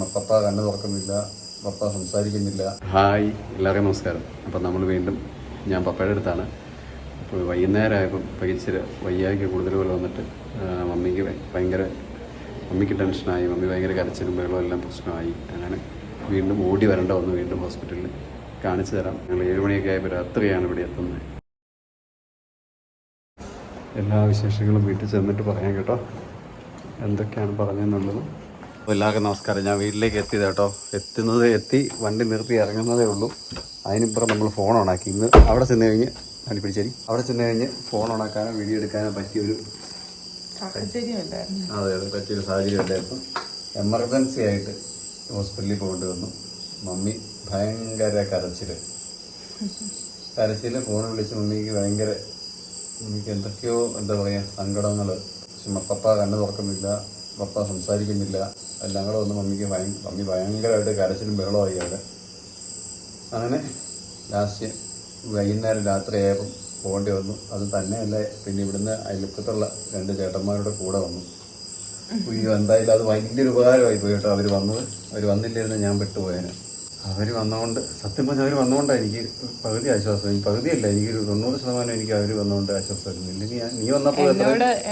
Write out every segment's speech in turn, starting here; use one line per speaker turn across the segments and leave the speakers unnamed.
പപ്പ കണ്ണു തുറക്കുന്നില്ല സംസാരിക്കുന്നില്ല.
ഹായ് എല്ലാവർക്കും നമസ്കാരം. അപ്പം നമ്മൾ വീണ്ടും ഞാൻ പപ്പയുടെ അടുത്താണ്. അപ്പോൾ വൈകുന്നേരം ആയപ്പം പകിച്ചിരി വയ്യായ്ക്ക് കൂടുതൽ പോലെ വന്നിട്ട് മമ്മിക്ക് ഭയ- ഭയങ്കര മമ്മിക്ക് ടെൻഷനായി മമ്മി ഭയങ്കര കരച്ചിലും വെള്ളം എല്ലാം പ്രശ്നമായി. അങ്ങനെ വീണ്ടും ഓടി വരേണ്ട വന്നു വീണ്ടും ഹോസ്പിറ്റലിൽ കാണിച്ചു തരാം. ഞങ്ങൾ ഏഴ് മണിയൊക്കെ ആയപ്പോൾ രാത്രിയാണ് ഇവിടെ എത്തുന്നത്. എല്ലാ വിശേഷങ്ങളും വീട്ടിൽ ചെന്നിട്ട് പറയാം കേട്ടോ. എന്തൊക്കെയാണ് പറഞ്ഞതെന്നുള്ളത്? എല്ലാവർക്കും നമസ്കാരം. ഞാൻ വീട്ടിലേക്ക് എത്തിയത് കേട്ടോ. എത്തുന്നത് എത്തി വണ്ടി നിർത്തി ഇറങ്ങുന്നതേ ഉള്ളൂ. അതിനിപ്പുറം നമ്മൾ ഫോൺ ഓണാക്കി ഇന്ന് അവിടെ ചെന്ന് കഴിഞ്ഞ് അടിപ്പിടിച്ചേരി അവിടെ ചെന്ന് കഴിഞ്ഞ് ഫോൺ ഓണാക്കാനോ വീഡിയോ എടുക്കാനോ പറ്റിയൊരു അതെ അതെ പറ്റിയൊരു സാഹചര്യം ഉണ്ടായിരുന്നു എമർജൻസി ആയിട്ട് ഹോസ്പിറ്റലിൽ പോകേണ്ടി വന്നു. മമ്മി ഭയങ്കര കരച്ചിൽ കരച്ചിൽ ഫോൺ വിളിച്ച് മമ്മിക്ക് ഭയങ്കര മമ്മിക്ക് എന്തൊക്കെയോ എന്താ പറയുക സങ്കടങ്ങൾ പക്ഷെ പപ്പ കണ്ണു തുറക്കുന്നില്ല. പപ്പ സംസാരിക്കുന്നില്ല. എല്ലാം കൂടെ വന്ന് മമ്മിക്ക് മമ്മി ഭയങ്കരമായിട്ട് കരച്ചിലും ബഹളമായി അവിടെ. അങ്ങനെ ലാസ്റ്റ് വൈകുന്നേരം രാത്രിയായപ്പം പോകേണ്ടി വന്നു. അത് തന്നെയല്ല പിന്നെ ഇവിടുന്ന് അയൽപ്പത്തുള്ള രണ്ട് ചേട്ടന്മാരുടെ കൂടെ വന്നു. അയ്യോ എന്തായാലും അത് വലിയൊരു ഉപകാരമായി പോയി കേട്ടോ അവർ വന്നത്. അവർ വന്നില്ലായിരുന്നു ഞാൻ പെട്ടുപോയേനെ അവർ വന്നുകൊണ്ട് സത്യം പറഞ്ഞാൽ അവർ വന്നുകൊണ്ടാണ് എനിക്ക് പകുതി ആശ്വാസം. എനിക്ക് പകുതിയല്ല എനിക്കൊരു തൊണ്ണൂറ് ശതമാനം എനിക്ക് അവർ വന്നുകൊണ്ട് ആശ്വാസമായിരുന്നു ഇല്ലെങ്കിൽ ഞാൻ നീ വന്നപ്പോൾ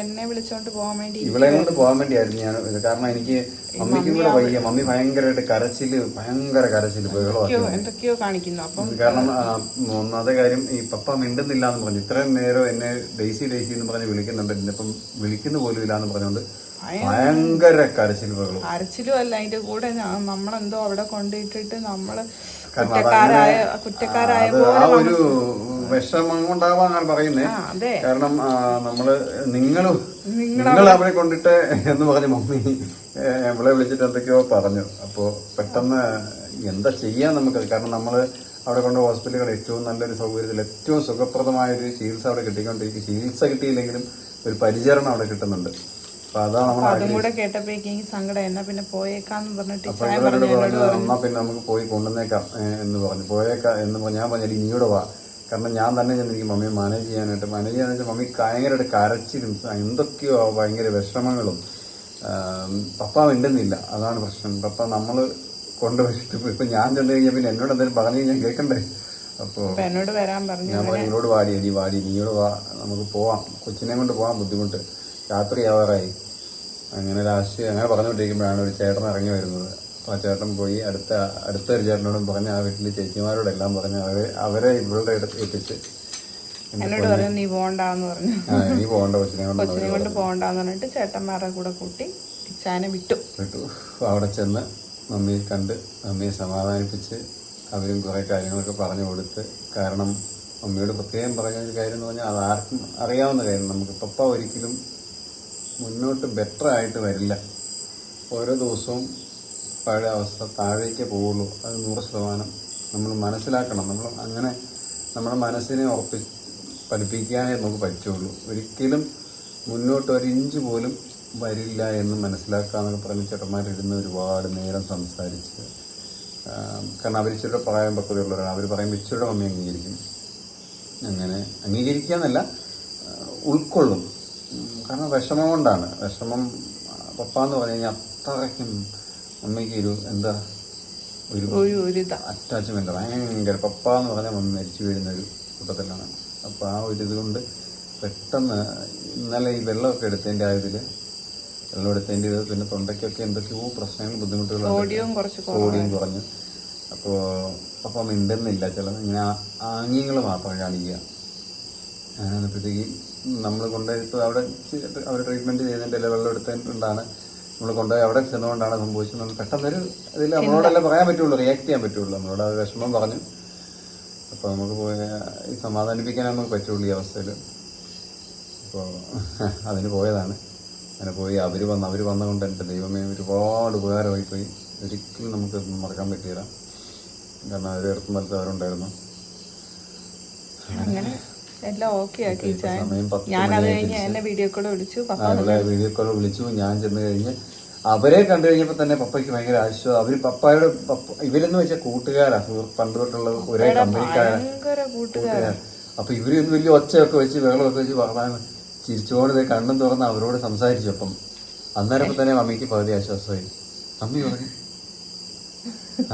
എന്നെ വിളിച്ചോണ്ട് പോകാൻ വേണ്ടി
ഇവളെ കൊണ്ട് പോകാൻ വേണ്ടിയായിരുന്നു ഞാൻ. കാരണം എനിക്ക് മമ്മിക്കും കൂടെ വയ്യ. മമ്മി ഭയങ്കരമായിട്ട് കരച്ചിൽ ഭയങ്കര കരച്ചിൽ ബഹളമാക്കി
എന്തൊക്കെയോ കാണിക്കുന്നു. അപ്പം
കാരണം ഒന്നാമത്തെ കാര്യം ഈ പപ്പ മിണ്ടുന്നില്ല എന്ന് പറഞ്ഞു. ഇത്രയും നേരം എന്നെ ഡെയ്സി ഡെയ്സി എന്ന് പറഞ്ഞ് വിളിക്കുന്നുണ്ട്. ഇന്നിപ്പം വിളിക്കുന്നു പോലും ഇല്ല എന്ന് പറഞ്ഞുകൊണ്ട് ഭയങ്കര കരച്ചിൽ ബഹളം
അരച്ചിലും അല്ല അതിന്റെ കൂടെ നമ്മളെന്തോ അവിടെ കൊണ്ടിട്ടിട്ട്
നമ്മൾ
കുറ്റക്കാരായ കുറ്റക്കാരായ
ആ ഒരു വിഷമം കൊണ്ടാവാ അങ്ങനെ പറയുന്നേ. കാരണം നമ്മൾ നിങ്ങളും നിങ്ങൾ അവിടെ കൊണ്ടിട്ട് എന്ന് പറഞ്ഞു മമ്മി നമ്മളെ വിളിച്ചിട്ട് എന്തൊക്കെയോ പറഞ്ഞു. അപ്പോൾ പെട്ടെന്ന് എന്താ ചെയ്യാൻ നമുക്കത്? കാരണം നമ്മൾ അവിടെ കൊണ്ട് ഹോസ്പിറ്റലുകൾ ഏറ്റവും നല്ലൊരു സൗകര്യത്തിൽ ഏറ്റവും സുഖപ്രദമായ ഒരു ചികിത്സ അവിടെ കിട്ടിക്കൊണ്ടിരിക്കും. ചികിത്സ കിട്ടിയില്ലെങ്കിലും ഒരു പരിചരണം അവിടെ കിട്ടുന്നുണ്ട്. അപ്പൊ അതാണ് നമ്മൾ
അതും കൂടെ കേട്ടപ്പോഴേക്കും എനിക്ക് സങ്കടം എന്നാ പിന്നെ പോയേക്കാന്ന് പറഞ്ഞിട്ട്
അപ്പൊ
ചായ
ഇവരോട്
പറഞ്ഞു
പറഞ്ഞു എന്നാ പിന്നെ നമുക്ക് പോയി കൊണ്ടുവന്നേക്കാം എന്ന് പറഞ്ഞു. പോയേക്കാം എന്ന് പറഞ്ഞു ഞാൻ പറഞ്ഞു ഇനിയൂടെ വാ. കാരണം ഞാൻ തന്നെ ചെന്നിരിക്കും മമ്മിയെ മാനേജ് ചെയ്യാനായിട്ട്. മാനേജ് ചെയ്യാന്ന് വെച്ചാൽ മമ്മി ഭയങ്കരമായിട്ട് കരച്ചിലും എന്തൊക്കെയോ ഭയങ്കര വിഷമങ്ങളും പപ്പ മിണ്ടുന്നില്ല. അതാണ് പ്രശ്നം. പപ്പ നമ്മൾ കൊണ്ടുവച്ചിട്ട് ഇപ്പൊ- ഞാൻ ചെന്ന് കഴിഞ്ഞാൽ പിന്നെ എന്നോട് എന്തെങ്കിലും പറഞ്ഞു കഴിഞ്ഞാൽ കേൾക്കണ്ടേ അപ്പോൾ
അപ്പൊ എന്നോട് വരാൻ പറഞ്ഞു
ഞാൻ പറഞ്ഞു എന്നോട് വാടി എടി വാടി നീയോട് വാ. നമുക്ക് പോവാം. കൊച്ചിനെ കൊണ്ട് പോവാൻ ബുദ്ധിമുട്ട്. രാത്രി ആവാറായി അങ്ങനെ ലാസ്റ്റ് അങ്ങനെ പറഞ്ഞുകൊണ്ടിരിക്കുമ്പോഴാണ് ഒരു ചേട്ടൻ ഇറങ്ങി വരുന്നത്. അപ്പോൾ ആ ചേട്ടൻ പോയി അടുത്ത അടുത്ത ഒരു ചേട്ടനോടും പറഞ്ഞ് ആ വീട്ടിലെ ചേച്ചിമാരോടെല്ലാം പറഞ്ഞ് അവർ അവരെ ഇവളുടെ അടുത്ത് എത്തിച്ച്
എന്നോട് പറഞ്ഞു നീ പോണ്ടാന്ന് പറഞ്ഞു.
നീ കൊച്ചിനെ കൊണ്ട്
പോണ്ടാന്ന് പറഞ്ഞിട്ട് ചേട്ടന്മാരുടെ കൂടെ കൂട്ടി ഇച്ചാനെ വിട്ടു.
വിട്ടു. അവിടെ ചെന്ന് മമ്മിയെ കണ്ട് മമ്മിയെ സമാധാനിപ്പിച്ച് അവരും കുറേ കാര്യങ്ങളൊക്കെ പറഞ്ഞു കൊടുത്ത് കാരണം മമ്മിയോട് പ്രത്യേകം പറഞ്ഞ ഒരു കാര്യം എന്ന് പറഞ്ഞാൽ അത് ആർക്കും അറിയാവുന്ന കാര്യം. നമുക്ക് പപ്പ ഒരിക്കലും മുന്നോട്ട് ബെറ്റർ ആയിട്ട് വരില്ല. ഓരോ ദിവസവും പഴയ അവസ്ഥ താഴേക്ക് പോവുള്ളൂ അത് നൂറ് ശതമാനം നമ്മൾ മനസ്സിലാക്കണം. നമ്മൾ അങ്ങനെ നമ്മുടെ മനസ്സിനെ ഉറപ്പി പഠിപ്പിക്കാനേ നമുക്ക് പറ്റുള്ളൂ. ഒരിക്കലും മുന്നോട്ട് ഒരു ഇഞ്ച് പോലും വരില്ല എന്ന് മനസ്സിലാക്കാമെന്നൊക്കെ പറഞ്ഞ് ചേട്ടന്മാരിരുന്ന് ഒരുപാട് നേരം സംസാരിച്ച് കാരണം അവർ ഇച്ചിരിയുടെ പ്രായം പക്വതയുള്ളവരാണ്. അവർ പറയുമ്പോൾ ഇച്ചിരിയുടെ മമ്മി അംഗീകരിക്കും. അങ്ങനെ അംഗീകരിക്കുക എന്നല്ല ഉൾക്കൊള്ളും. കാരണം വിഷമം കൊണ്ടാണ് വിഷമം പപ്പ എന്ന് പറഞ്ഞു കഴിഞ്ഞാൽ അത്രയ്ക്കും അമ്മയ്ക്ക് ഒരു എന്താ ഒരു അറ്റാച്ച്മെന്റ് ഭയങ്കര പപ്പ എന്ന് പറഞ്ഞാൽ മമ്മി മരിച്ചു വീഴുന്ന ഒരു കൂട്ടത്തിലാണ്. അപ്പോൾ ആ ഒരു ഇതുകൊണ്ട് പെട്ടെന്ന് ഇന്നലെ ഈ വെള്ളമൊക്കെ എടുത്തതിന്റെ ആ ഇതിൽ വെള്ളം എടുത്തതിന്റെ ഇത് പിന്നെ തൊണ്ടയ്ക്കൊക്കെ എന്തൊക്കെയോ പ്രശ്നങ്ങൾ ബുദ്ധിമുട്ടുകളുണ്ട്
ഓടിയും
സോഡിയം കുറഞ്ഞു. അപ്പോൾ പപ്പ മിണ്ടുന്നില്ല. ചില ഇങ്ങനെ ആംഗ്യങ്ങൾ മാത്രം കാണിക്കുക. അങ്ങനെ വന്നപ്പോഴത്തേക്ക് നമ്മൾ കൊണ്ടുപോയി ഇപ്പോൾ അവിടെ അവർ ട്രീറ്റ്മെന്റ് ചെയ്തിട്ട് അല്ലെ വെള്ളം എടുത്തിട്ടുണ്ടാണ് നമ്മൾ കൊണ്ടുപോയി അവിടെ ചെന്നുകൊണ്ടാണ് സംഭവിച്ചത് നമ്മൾ പെട്ടെന്നൊരു ഇതിൽ നമ്മളോടല്ലേ പറയാൻ പറ്റുള്ളൂ റിയാക്ട് ചെയ്യാൻ പറ്റുള്ളൂ. നമ്മളോട് ആ വിഷമം പറഞ്ഞു. അപ്പോൾ നമുക്ക് പോയ സമാധാനിപ്പിക്കാനേ നമുക്ക് പറ്റുള്ളൂ ഈ അവസ്ഥയിൽ അപ്പോൾ അതിന് പോയതാണ്. അങ്ങനെ പോയി അവർ വന്ന് അവർ വന്നതുകൊണ്ട് എന്റെ ദൈവമേ ഒരുപാട് ഉപകാരമായി പോയി ഒരിക്കലും നമുക്ക് മറക്കാൻ പറ്റിയില്ല. കാരണം അവർ വലത്ത് അവരുണ്ടായിരുന്നു.
അങ്ങനെ എല്ലാം ഓക്കെ ആക്കി ഇച്ചാൻ ഞാൻ അത് കഴിഞ്ഞ് എന്നെ വീഡിയോ കോൾ വിളിച്ചു
വീഡിയോ കോൾ ഞാൻ ചെന്ന് കഴിഞ്ഞ് അവരെ കണ്ടു കഴിഞ്ഞപ്പോൾ തന്നെ പപ്പയ്ക്ക് ഭയങ്കര ആശ്വാസം അവർ പപ്പായുടെ പപ്പ ഇവരെന്ന് വെച്ചാൽ കൂട്ടുകാരാ പണ്ട് തൊട്ടുള്ള ഒരേ കമ്പനിക്കാരാ.
ഭയങ്കര കൂട്ടുകാർ
കൂട്ടുകാരാ. അപ്പൊ ഇവർ ഒന്ന് വലിയ ഒച്ചയൊക്കെ വെച്ച് വെള്ളമൊക്കെ വെച്ച് പറഞ്ഞാൽ ചിരിച്ചുകൊണ്ട് കണ്ണും തുറന്ന് അവരോട് സംസാരിച്ചു. അപ്പം അന്നേരം തന്നെ മമ്മിക്ക് പകുതി ആശ്വാസമായി. അമ്മി പറഞ്ഞു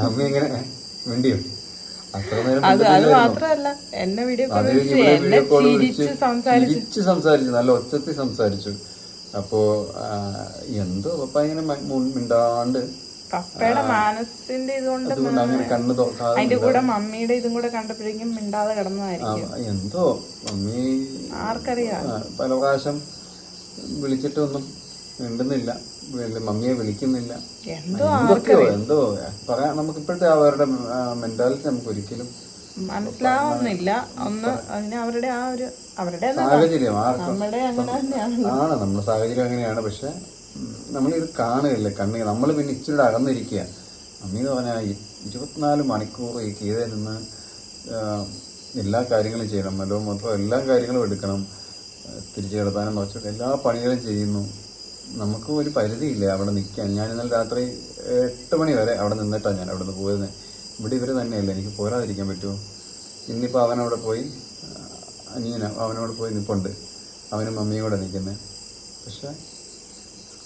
അമ്മ എങ്ങനെ മിണ്ടിയോ?
അത് അത്. മാത്രല്ല എന്നെ വീഡിയോ കോൾ വിളിച്ച് എന്നെ ചിരിച്ച് സംസാരിച്ച്.
ചിരിച്ച് സംസാരിച്ചു നല്ല ഒച്ചത്തിൽ സംസാരിച്ചു. അപ്പോ എന്തോ പപ്പ ഇങ്ങനെ മിണ്ടാണ്ട്.
പപ്പയുടെ മാനസിന്റെ ഇതുകൊണ്ട് അതിന്റെ കൂടെ മമ്മിയുടെ ഇതും കൂടെ കണ്ടപ്പോഴേക്കും മിണ്ടാതെ കിടന്നതായിരിക്കും.
എന്തോ മമ്മി
ആർക്കറിയാം.
പല പ്രാവശ്യം വിളിച്ചിട്ടൊന്നും മിണ്ടുന്നില്ല. മമ്മിയെ വിളിക്കുന്നില്ല.
എന്തോ
എന്തൊക്കെയോ എന്തോ പറയാം. നമുക്ക് ഇപ്പോഴത്തെ അവരുടെ മെന്റാലിറ്റി നമുക്ക് ഒരിക്കലും
മനസ്സിലാവുന്നില്ല. ഒന്ന് അങ്ങനെ അവരുടെ ആ ഒരു അവരുടെ
സാഹചര്യം ആണ് നമ്മുടെ സാഹചര്യം അങ്ങനെയാണ്. പക്ഷെ നമ്മളിത് കാണുകയില്ല കണ്ണി. നമ്മൾ പിന്നെ ഇച്ചിരി അകന്നിരിക്കുക. മമ്മി എന്ന് പറഞ്ഞാൽ ഇരുപത്തിനാല് മണിക്കൂർ ഈ കീഴെ നിന്ന് എല്ലാ കാര്യങ്ങളും ചെയ്യണം. നല്ലോ മൊത്തം എല്ലാ കാര്യങ്ങളും എടുക്കണം. തിരിച്ചു കിടത്താനും എല്ലാ പണികളും ചെയ്യുന്നു. നമുക്ക് ഒരു പരിധിയില്ല അവിടെ നിൽക്കാൻ. ഞാൻ ഇന്നലെ രാത്രി എട്ട് മണി വരെ അവിടെ നിന്നിട്ടാണ് ഞാൻ അവിടെ നിന്ന് പോയത് ഇവിടെ ഇവർ തന്നെയല്ല? എനിക്ക് പോരാതിരിക്കാൻ പറ്റുമോ? ഇന്നിപ്പോൾ അവനവിടെ പോയി അനിയന അവനോട് പോയി നിൽപ്പുണ്ട് അവനും മമ്മിയും കൂടെ നിൽക്കുന്നത് പക്ഷേ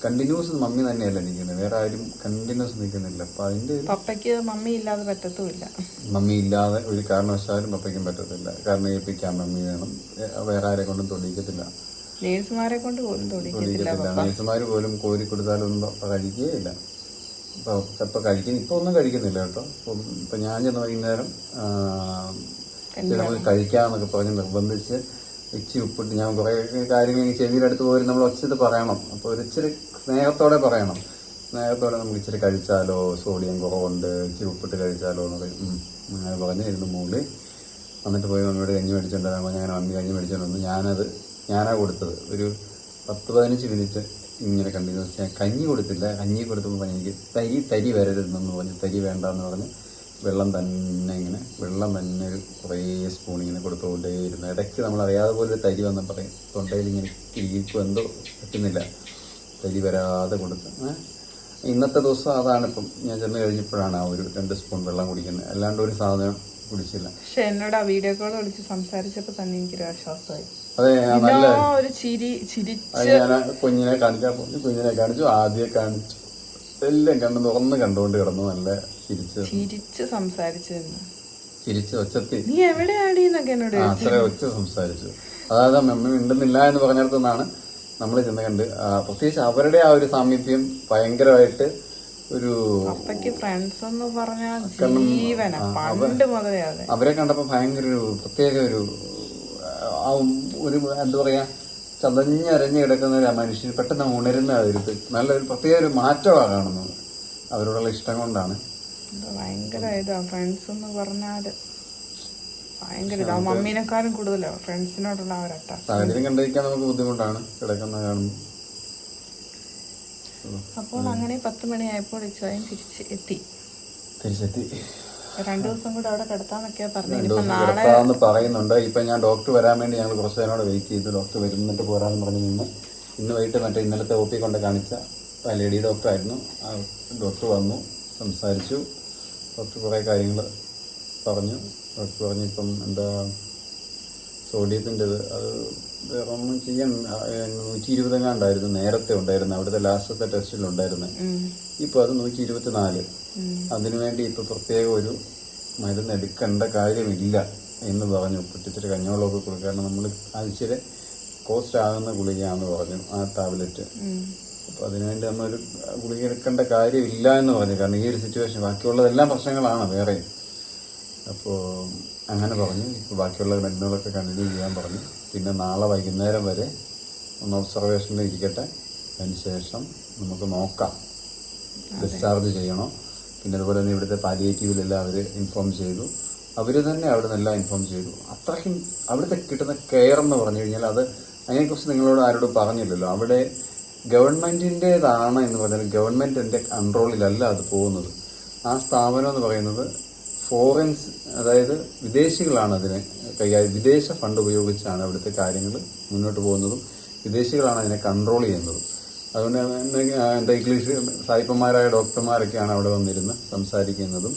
കണ്ടിന്യൂസ് മമ്മി തന്നെയല്ല നിൽക്കുന്നത് വേറെ ആരും കണ്ടിന്യൂസ് നിൽക്കുന്നില്ല അപ്പം അതിന്റെ
പപ്പയ്ക്ക് മമ്മി ഇല്ലാതെ പറ്റത്തുമില്ല.
മമ്മി ഇല്ലാതെ ഒരു കാരണവശാലും പപ്പയ്ക്കും പറ്റത്തില്ല. കാരണം ഏൽപ്പിക്കാൻ മമ്മി വേണം. വേറെ ആരെ കൊണ്ടും തൊടിക്കത്തില്ല
നേഴ്സുമാരെ കൊണ്ട് പോലും തൊടിക്കത്തില്ല
നേഴ്സുമാർ പോലും കോരി കൊടുത്താലൊന്നും കഴിക്കുകയില്ല. ഇപ്പോൾ ഇപ്പോൾ കഴിക്കുന്ന. ഇപ്പോൾ ഒന്നും കഴിക്കുന്നില്ല കേട്ടോ. ഇപ്പം ഇപ്പം ഞാൻ ചെന്ന് വൈകുന്നേരം ചിലപ്പോൾ കഴിക്കാമെന്നൊക്കെ പറഞ്ഞ് നിർബന്ധിച്ച് ഇച്ചി ഉപ്പിട്ട് ഞാൻ കുറേ കാര്യങ്ങൾ ഈ ചെവിയുടെ അടുത്ത് പോയി നമ്മൾ ഒച്ചത് പറയണം. അപ്പോൾ ഒരു ഇച്ചിരി സ്നേഹത്തോടെ പറയണം. സ്നേഹത്തോടെ നമുക്ക് ഇച്ചിരി കഴിച്ചാലോ? സോഡിയം കുറവുണ്ട്. ഇച്ചിരി ഉപ്പിട്ട് കഴിച്ചാലോ എന്ന് പറയും. ഉം. അങ്ങനെ പറഞ്ഞിരുന്നു ഇരുന്ന് മൂളി എന്നിട്ട് പോയി മമ്മിയോട് കഞ്ഞി മേടിച്ചിട്ടുണ്ടായിരുന്നു ഞാൻ അമ്മി മമ്മി കഞ്ഞി മേടിച്ചോണ്ട് വന്നു. ഞാനത് ഞാനാ കൊടുത്തത്. ഒരു പത്ത് പതിനഞ്ച് മിനിറ്റ് ഇങ്ങനെ കണ്ടിന്യൂസ് ഞാൻ കഞ്ഞി കൊടുത്തില്ല. കഞ്ഞി കൊടുത്തപ്പോൾ എനിക്ക് തരി തരി വരരുതെന്ന് പറഞ്ഞ് തരി വേണ്ടെന്ന് പറഞ്ഞ് വെള്ളം തന്നെ ഇങ്ങനെ വെള്ളം തന്നെ ഒരു കുറേ സ്പൂൺ ഇങ്ങനെ കൊടുത്തുകൊണ്ടേയിരുന്നു ഇടയ്ക്ക് നമ്മൾ അറിയാതെ പോലെ തരി വന്ന പറയും തൊണ്ടയിൽ ഇങ്ങനെ കിഴിക്കും എന്തോ പറ്റുന്നില്ല. തരി വരാതെ കൊടുത്ത്. ഇന്നത്തെ ദിവസം അതാണ് ഇപ്പം. ഞാൻ ചെന്ന് കഴിഞ്ഞപ്പോഴാണ് ആ ഒരു രണ്ട് സ്പൂൺ വെള്ളം കുടിക്കുന്നത്. അല്ലാണ്ട് ഒരു സാധനം കുടിച്ചില്ല.
പക്ഷേ എന്നോട് ആ വീഡിയോ കോൾ വിളിച്ച് സംസാരിച്ചപ്പോൾ തന്നെ എനിക്കൊരു ആശ്വാസമായി.
അതെ നല്ല
ഒരു ചിരി
കുഞ്ഞിനെ കാണിക്കാൻ പോയി കുഞ്ഞിനെ കാണിച്ചു ആദ്യം കാണിച്ചു. എല്ലാം കണ്ടു തുറന്ന് കണ്ടുകൊണ്ട് കിടന്നു നല്ല ചിരിച്ചു.
ചിരിച്ച് സംസാരിച്ചു
ചിരിച്ച് ഒച്ചത്തി.
നീ എവിടെയാടി എന്നോട്
അത്ര ഒച്ച സംസാരിച്ചു. അതായത് മെമ്മി ഉണ്ടെന്നില്ല എന്ന് പറഞ്ഞിടത്തുനിന്നാണ് നമ്മൾ ചെന്ന് കണ്ട് പ്രത്യേകിച്ച് അവരുടെ ആ ഒരു സാമീപ്യം ഭയങ്കരമായിട്ട് ഒരു
ഫ്രണ്ട്സ് എന്ന് പറഞ്ഞാൽ ജീവന പണ്ട് മുതലേ
അവരെ കണ്ടപ്പോ ഭയങ്കര ഒരു പ്രത്യേക ഒരു ഒരു എന്താ പറയുക ചതഞ്ഞരഞ്ഞ് കിടക്കുന്ന ഒരു മനുഷ്യൻ പെട്ടെന്ന് ഉണരുന്ന ഇത്. നല്ലൊരു പ്രത്യേക ഒരു മാറ്റമാണ് കാണുന്നത്. അവരോടുള്ള ഇഷ്ടം കൊണ്ടാണ്.
ഭയങ്കര ഇതാ ഫ്രണ്ട്സ് എന്ന് പറഞ്ഞാൽ. ഭയങ്കര ഇതാ മമ്മീനെക്കാളും കൂടുതലാ ഫ്രണ്ട്സിനോടുള്ള ആ ഒരു അറ്റാച്ച്
സാഹചര്യം കണ്ടിരിക്കാൻ നമുക്ക് ബുദ്ധിമുട്ടാണ് കിടക്കുന്ന കാണുമ്പോൾ
അപ്പോൾ അങ്ങനെ പത്ത് മണിയായപ്പോൾ ഇച്ചായും തിരിച്ച് എത്തി.
തിരിച്ചെത്തി.
രണ്ടു ദിവസം കൂടെ അവിടെ കിടത്താന്നൊക്കെയാ
രണ്ടു ദിവസം
നാളെ
പറയുന്നുണ്ട്. ഇപ്പം ഞാൻ ഡോക്ടർ വരാൻ വേണ്ടി ഞങ്ങൾ കുറച്ച് നേരോടെ വെയിറ്റ് ചെയ്തു. ഡോക്ടർ വരുന്നിട്ട് പോരാന്ന് പറഞ്ഞു നിന്ന്. ഇന്ന് വൈകിട്ട് മറ്റേ ഇന്നലത്തെ ഒ പി കൊണ്ട് കാണിച്ച ആ ലേഡി ഡോക്ടറായിരുന്നു. ആ ഡോക്ടർ വന്നു സംസാരിച്ചു. ഡോക്ടർ കുറേ കാര്യങ്ങൾ പറഞ്ഞു. ഡോക്ടർ പറഞ്ഞു ഇപ്പം എന്താ സോഡിയത്തിന്റെ അത് വേറെ ഒന്നും ചെയ്യാൻ നൂറ്റി ഇരുപതെങ്ങാണ്ടായിരുന്നു നേരത്തെ ഉണ്ടായിരുന്നു അവിടുത്തെ ലാസ്റ്റത്തെ ടെസ്റ്റിൽ
ഉണ്ടായിരുന്നു.
ഇപ്പോൾ അത് നൂറ്റി ഇരുപത്തിനാല്. അതിനുവേണ്ടി ഇപ്പോൾ പ്രത്യേക ഒരു മരുന്ന് എടുക്കേണ്ട കാര്യമില്ല എന്ന് പറഞ്ഞു. പൊട്ടിച്ചിട്ട് കഞ്ഞോളമൊക്കെ കൊടുക്കുക. കാരണം നമ്മൾ ആഴ്ചയിലെ കോസ്റ്റ് ആകുന്ന ഗുളികയാണെന്ന് പറഞ്ഞു ആ ടാബ്ലറ്റ്. അപ്പോൾ അതിനുവേണ്ടി നമ്മളൊരു ഗുളിക എടുക്കേണ്ട കാര്യമില്ല എന്ന് പറഞ്ഞു. കാരണം ഈ ഒരു സിറ്റുവേഷൻ ബാക്കിയുള്ളതെല്ലാം പ്രശ്നങ്ങളാണ് വേറെ അപ്പോൾ അങ്ങനെ പറഞ്ഞു. ഇപ്പോൾ ബാക്കിയുള്ള മരുന്നുകളൊക്കെ കണ്ടിന്യൂ ചെയ്യാൻ പറഞ്ഞു. പിന്നെ നാളെ വൈകുന്നേരം വരെ ഒന്ന് ഒബ്സർവേഷനിൽ ഇരിക്കട്ടെ. അതിനുശേഷം നമുക്ക് നോക്കാം. ഡിസ്ചാർജ് ചെയ്യണോ? പിന്നെ അതുപോലെ തന്നെ ഇവിടുത്തെ പാലിയേറ്റീവിലെല്ലാം അവർ ഇൻഫോം ചെയ്തു. അവർ തന്നെ അവിടെ നിന്നെല്ലാം ഇൻഫോം ചെയ്തു. അത്രയ്ക്കും അവിടുത്തെ കിട്ടുന്ന കെയർ എന്ന് പറഞ്ഞു കഴിഞ്ഞാൽ അത് അതിനെക്കുറിച്ച് നിങ്ങളോട് ആരോടും പറഞ്ഞില്ലല്ലോ. അവിടെ ഗവൺമെന്റിന്റേതാണ് എന്ന് പറഞ്ഞാൽ ഗവൺമെന്റിന്റെ കൺട്രോളിലല്ല അത് പോകുന്നത്. ആ സ്ഥാപനം എന്ന് പറയുന്നത് ഫോറിൻസ് അതായത് വിദേശികളാണ് അതിനെ കൈകാര്യം വിദേശ ഫണ്ട് ഉപയോഗിച്ചാണ് അവിടുത്തെ കാര്യങ്ങൾ മുന്നോട്ട് പോകുന്നതും വിദേശികളാണ് അതിനെ കൺട്രോൾ ചെയ്യുന്നതും. അതുകൊണ്ട് എന്താ ഇംഗ്ലീഷ് സായിപ്പന്മാരായ ഡോക്ടർമാരൊക്കെയാണ് അവിടെ വന്നിരുന്ന് സംസാരിക്കുന്നതും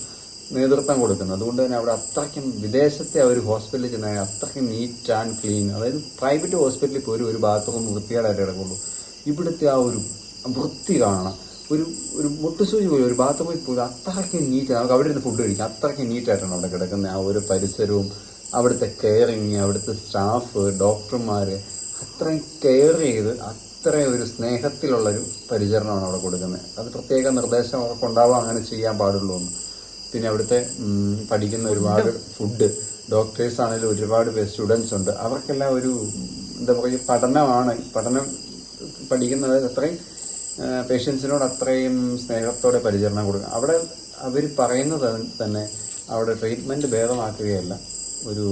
നേതൃത്വം കൊടുക്കുന്നത്. അതുകൊണ്ട് തന്നെ അവിടെ അത്രയ്ക്കും വിദേശത്തെ ഒരു ഹോസ്പിറ്റലിൽ ചെന്നാൽ അത്രയ്ക്കും നീറ്റ് ആൻഡ് ക്ലീൻ അതായത് പ്രൈവറ്റ് ഹോസ്പിറ്റലിൽ പോലും ഒരു ബാത്റൂം വൃത്തികേടായിട്ട് കിടക്കുള്ളൂ. ഇവിടുത്തെ ആ ഒരു വൃത്തി കാണണം. ഒരു ഒരു മുട്ടുസൂചി പോയി ഒരു ബാത്റൂമിൽ പോയി അത്രയ്ക്ക് നീറ്റ് നമുക്ക് അവിടെ ഇരുന്ന് ഫുഡ് കഴിക്കാം. അത്രയ്ക്ക് നീറ്റായിട്ടാണ് അവിടെ കിടക്കുന്നത് ആ ഒരു പരിസരവും അവിടുത്തെ കെയറിങ് അവിടുത്തെ സ്റ്റാഫ് ഡോക്ടർമാർ അത്രയും കെയർ ചെയ്ത് അത്രയും ഒരു സ്നേഹത്തിലുള്ളൊരു പരിചരണമാണ് അവിടെ കൊടുക്കുന്നത്. അത് പ്രത്യേക നിർദ്ദേശം അവർക്ക് ഉണ്ടാവാം അങ്ങനെ ചെയ്യാൻ പാടുള്ളൂ എന്ന്. പിന്നെ അവിടുത്തെ പഠിക്കുന്ന ഒരുപാട് ഫുഡ് ഡോക്ടേഴ്സ് ആണെങ്കിലും ഒരുപാട് പേര് സ്റ്റുഡൻസ് ഉണ്ട്. അവർക്കെല്ലാം ഒരു എന്താ പറയുക പഠനമാണ്. പഠനം പഠിക്കുന്നത് അത്രയും പേഷ്യൻസിനോട് അത്രയും സ്നേഹത്തോടെ പരിചരണം കൊടുക്കുക. അവിടെ അവർ പറയുന്നത് തന്നെ അവിടെ ട്രീറ്റ്മെന്റ് ഭേദമാക്കുകയല്ല. ഒരു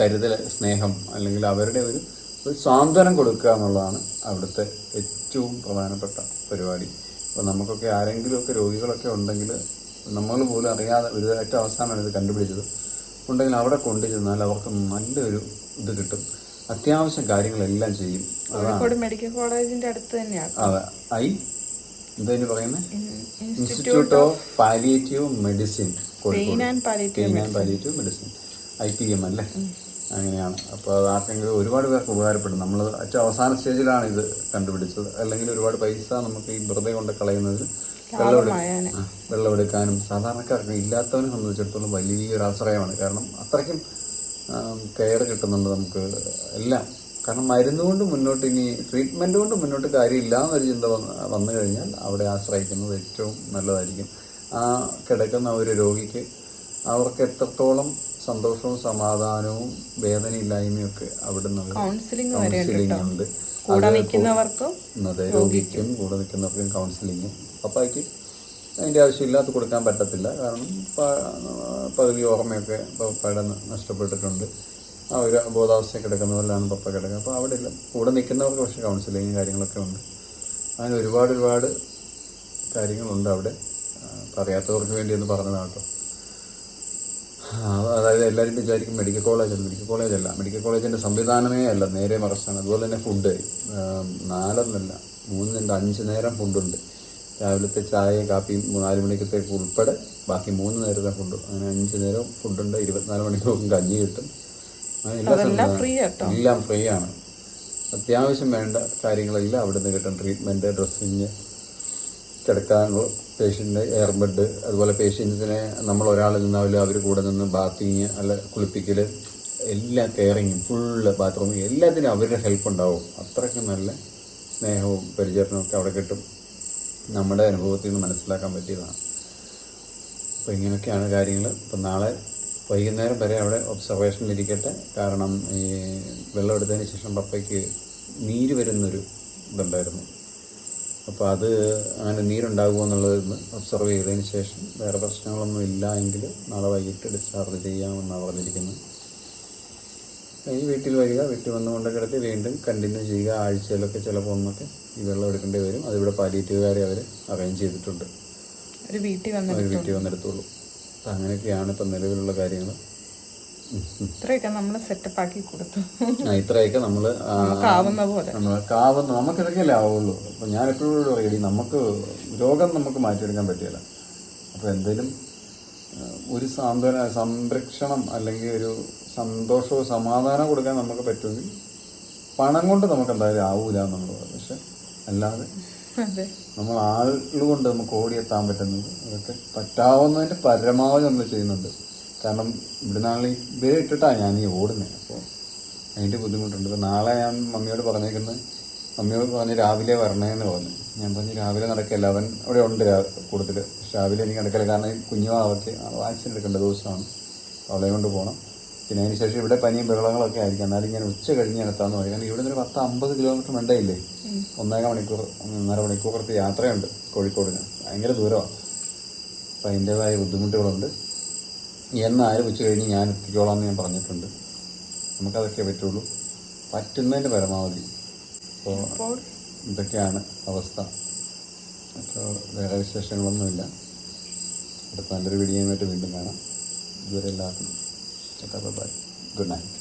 കരുതൽ സ്നേഹം അല്ലെങ്കിൽ അവരുടെ ഒരു ഒരു സാന്ത്വനം കൊടുക്കുക എന്നുള്ളതാണ് അവിടുത്തെ ഏറ്റവും പ്രധാനപ്പെട്ട പരിപാടി. അപ്പോൾ നമുക്കൊക്കെ ആരെങ്കിലുമൊക്കെ രോഗികളൊക്കെ ഉണ്ടെങ്കിൽ നമ്മൾ പോലും അറിയാതെ ഒരു ഏറ്റവും അവസാനമാണ് ഇത് കണ്ടുപിടിച്ചത്. ഉണ്ടെങ്കിൽ അവിടെ കൊണ്ടു ചെന്നാൽ അവർക്ക് നല്ലൊരു ഇത് കിട്ടും. അത്യാവശ്യം കാര്യങ്ങളെല്ലാം ചെയ്യും.
കോഴിക്കോട് മെഡിക്കൽ കോളേജിന്റെ അടുത്ത് തന്നെയാണ്
അതെ. ഐ എന്താണ് പറയുന്നത് institute of palliative medicine
and palliative
medicine. I P M അല്ലേ അങ്ങനെയാണ്. അപ്പോൾ അത് ആർക്കെങ്കിലും ഒരുപാട് പേർക്ക് ഉപകാരപ്പെടും. നമ്മൾ അച്ഛ അവസാന സ്റ്റേജിലാണ് ഇത് കണ്ടുപിടിച്ചത്. അല്ലെങ്കിൽ ഒരുപാട് പൈസ നമുക്ക് ഈ വെറുതെ കൊണ്ട് കളയുന്നതിന് വെള്ളം എടു-
ലാഭമായാനെ
ആ, വെള്ളം എടുക്കാനും സാധാരണക്കാർക്ക് ഇല്ലാത്തവനെ സംബന്ധിച്ചിടത്തോളം വലിയൊരു ആശ്രയമാണ് കാരണം അത്രയ്ക്കും കെയർ കിട്ടുന്നുണ്ട് നമുക്ക് എല്ലാം. കാരണം മരുന്ന് കൊണ്ട് മുന്നോട്ട് ഇനി ട്രീറ്റ്മെന്റ് കൊണ്ട് മുന്നോട്ട് കാര്യമില്ല എന്നൊരു ചിന്ത വന്നു കഴിഞ്ഞാൽ അവിടെ ആശ്രയിക്കുന്നത് ഏറ്റവും നല്ലതായിരിക്കും. ആ കിടക്കുന്ന ഒരു രോഗിക്ക് അവർക്ക് എത്രത്തോളം സന്തോഷവും സമാധാനവും വേദനയില്ലായ്മയും ഒക്കെ അവിടെ
കൗൺസിലിംഗ് ഉണ്ട്.
കൗൺസിലിംഗ്
കൂടെ നിൽക്കുന്നവർക്കും
അതെ രോഗിക്കും കൂടെ നിൽക്കുന്നവർക്കും കൗൺസിലിങ്ങും പപ്പായ്ക്ക് അതിന്റെ ആവശ്യമില്ല അത് കൊടുക്കാൻ പറ്റത്തില്ല. കാരണം പകുതി ഓർമ്മയൊക്കെ പപ്പയുടെ നഷ്ടപ്പെട്ടിട്ടുണ്ട്. ആ ഒരു ബോധാവസ്ഥ കിടക്കുന്ന പോലെയാണ് പപ്പ കിടക്കുന്നത്. അപ്പോൾ അവിടെ ഇല്ല കൂടെ നിൽക്കുന്നവർക്ക് പക്ഷേ കൗൺസിലിങ്ങും കാര്യങ്ങളൊക്കെ ഉണ്ട്. അങ്ങനെ ഒരുപാട് ഒരുപാട് കാര്യങ്ങളുണ്ട് അവിടെ. പറയാത്തവർക്ക് വേണ്ടി ഒന്ന് പറഞ്ഞതാണ് കേട്ടോ. അതായത് എല്ലാവരും വിചാരിക്കും മെഡിക്കൽ കോളേജ് അല്ല. മെഡിക്കൽ കോളേജല്ല മെഡിക്കൽ കോളേജിന്റെ സംവിധാനമേ അല്ല. നേരെ മറച്ചാണ്. അതുപോലെ തന്നെ ഫുഡ് നാലൊന്നല്ല. മൂന്നിന്റെ അഞ്ച് നേരം ഫുഡുണ്ട് രാവിലത്തെ ചായയും കാപ്പിയും നാല് മണിക്കത്തെ ഉൾപ്പെടെ. ബാക്കി മൂന്ന് നേരത്തെ ഫുഡ് അങ്ങനെ അഞ്ച് നേരം ഫുഡുണ്ട് ഇരുപത്തിനാല് മണിക്കൂറും കഞ്ഞി കേട്ടോ. എല്ലാം
ഫ്രീ
ആണ്. അത്യാവശ്യം വേണ്ട കാര്യങ്ങളെല്ലാം അവിടെ നിന്ന് കിട്ടും. ട്രീറ്റ്മെന്റ് ഡ്രസ്സിങ് കിടക്കാനുള്ള പേഷ്യന്റ് എയർ ബെഡ് അതുപോലെ പേഷ്യൻസിനെ നമ്മൾ ഒരാൾ നിന്നാവില്ല അവർ കൂടെ നിന്ന് ബാത്തിങ് അല്ല കുളിപ്പിക്കൽ എല്ലാ കെയറിങ്ങും ഫുള്ള് ബാത്റൂമിങ് എല്ലാത്തിനും അവരുടെ ഹെൽപ്പ് ഉണ്ടാവും. അത്രയ്ക്ക് നല്ല സ്നേഹവും പരിചരണവും ഒക്കെ അവിടെ കിട്ടും. നമ്മുടെ അനുഭവത്തിൽ നിന്ന് മനസ്സിലാക്കാൻ പറ്റിയതാണ്. അപ്പോൾ ഇങ്ങനെയൊക്കെയാണ് കാര്യങ്ങൾ ഇപ്പം നാളെ വൈകുന്നേരം വരെ അവിടെ ഒബ്സർവേഷനിൽ ഇരിക്കട്ടെ. കാരണം ഈ വെള്ളം എടുത്തതിന് ശേഷം പപ്പയ്ക്ക് നീര് വരുന്നൊരു ഇതുണ്ടായിരുന്നു. അപ്പോൾ അത് അങ്ങനെ നീരുണ്ടാകുമോ എന്നുള്ളതെന്ന് ഒബ്സർവ് ചെയ്തതിന് ശേഷം വേറെ പ്രശ്നങ്ങളൊന്നും ഇല്ല എങ്കിൽ നാളെ വൈകിട്ട് ഡിസ്ചാർജ് ചെയ്യാമെന്നാണ് പറഞ്ഞിരിക്കുന്നത്. ഈ വീട്ടിൽ വരിക വീട്ടിൽ വന്ന് കൊണ്ട് കിടത്തി വീണ്ടും കണ്ടിന്യൂ ചെയ്യുക ആഴ്ചയിലൊക്കെ ചിലപ്പോൾ ഒന്നൊക്കെ ഈ വെള്ളം എടുക്കേണ്ടി വരും. അതിവിടെ പാലിയേറ്റീവുകാരെ അവർ അറേഞ്ച് ചെയ്തിട്ടുണ്ട്.
ഒരു വീട്ടിൽ
വന്നെടുത്തോളൂ. അങ്ങനെയൊക്കെയാണ് ഇപ്പം നിലവിലുള്ള കാര്യങ്ങൾ.
ഇത്രയൊക്കെ നമ്മൾ സെറ്റപ്പ് ആക്കി കൊടുത്തു.
ഇത്രയൊക്കെ നമ്മൾ
കാവുന്ന പോലെ.
നമ്മൾ കാവുന്ന നമുക്ക് ഇതൊക്കെയല്ലേ ആവുള്ളൂ. അപ്പം ഞാൻ എപ്പോഴും പറയടി നമുക്ക് രോഗം നമുക്ക് മാറ്റിയെടുക്കാൻ പറ്റിയല്ല അപ്പോൾ എന്തെങ്കിലും ഒരു സാന്ത്വന സംരക്ഷണം അല്ലെങ്കിൽ ഒരു സന്തോഷവും സമാധാനം കൊടുക്കാൻ നമുക്ക് പറ്റുമെങ്കിൽ പണം കൊണ്ട് നമുക്ക് എന്തായാലും ആവൂല എന്നുള്ളത് പക്ഷെ അല്ലാതെ നമ്മൾ ആളുകൊണ്ട് നമുക്ക് ഓടിയെത്താൻ പറ്റുന്നത് അതൊക്കെ പറ്റാവുന്നതിന്റെ പരമാവധി നമ്മൾ ചെയ്യുന്നുണ്ട്. കാരണം ഇവിടെ നാളെ ഇവരെ ഇട്ടിട്ടാണ് ഞാൻ ഈ ഓടുന്നത് അപ്പോൾ അതിന്റെ ബുദ്ധിമുട്ടുണ്ട്. അപ്പോൾ നാളെ ഞാൻ മമ്മിയോട് പറഞ്ഞേക്കുന്നത് മമ്മിയോട് പറഞ്ഞ് രാവിലെ വരണേന്ന് പറഞ്ഞു. ഞാൻ പറഞ്ഞ് രാവിലെ നടക്കില്ല. അവൻ അവിടെ ഉണ്ട് കൂടുതൽ പക്ഷെ രാവിലെ എനിക്ക് നടക്കില്ല. കാരണം ഈ കുഞ്ഞുമാവയ്ക്ക് വാക്സിൻ എടുക്കേണ്ട ദിവസമാണ്. അവളെ കൊണ്ട് പോകണം പിന്നെ അതിന് ശേഷം ഇവിടെ പനിയും ബഹളങ്ങളൊക്കെ ആയിരിക്കും. എന്നാലും ഞാൻ ഉച്ച കഴിഞ്ഞ് നടത്താമെന്ന് പറയും. കാരണം ഇവിടെ നിന്ന് ഒരു പത്ത് അമ്പത് കിലോമീറ്റർ മണ്ടയില്ലേ? ഒന്നേകാൽ മണിക്കൂർ ഒന്നര മണിക്കൂറത്തെ യാത്രയുണ്ട് കോഴിക്കോടിന്. ഭയങ്കര ദൂരമാണ് അപ്പം അതിന്റേതായ ബുദ്ധിമുട്ടുകളുണ്ട്. എന്നാലും ആരംഭിച്ചു കഴിഞ്ഞ് ഞാൻ എത്തിക്കോളാം എന്ന് ഞാൻ പറഞ്ഞിട്ടുണ്ട്. നമുക്കതൊക്കെ പറ്റുള്ളൂ. പറ്റുന്നതിന്റെ പരമാവധി. അപ്പോൾ
അപ്പോൾ
ഇതൊക്കെയാണ് അവസ്ഥ. അപ്പോൾ വേറെ വിശേഷങ്ങളൊന്നുമില്ല. അടുത്ത നല്ലൊരു വീഡിയോയുമായിട്ട് വീണ്ടും കാണാം. ഇതുവരെ എല്ലാവർക്കും ബൈ ഗുഡ് നൈറ്റ്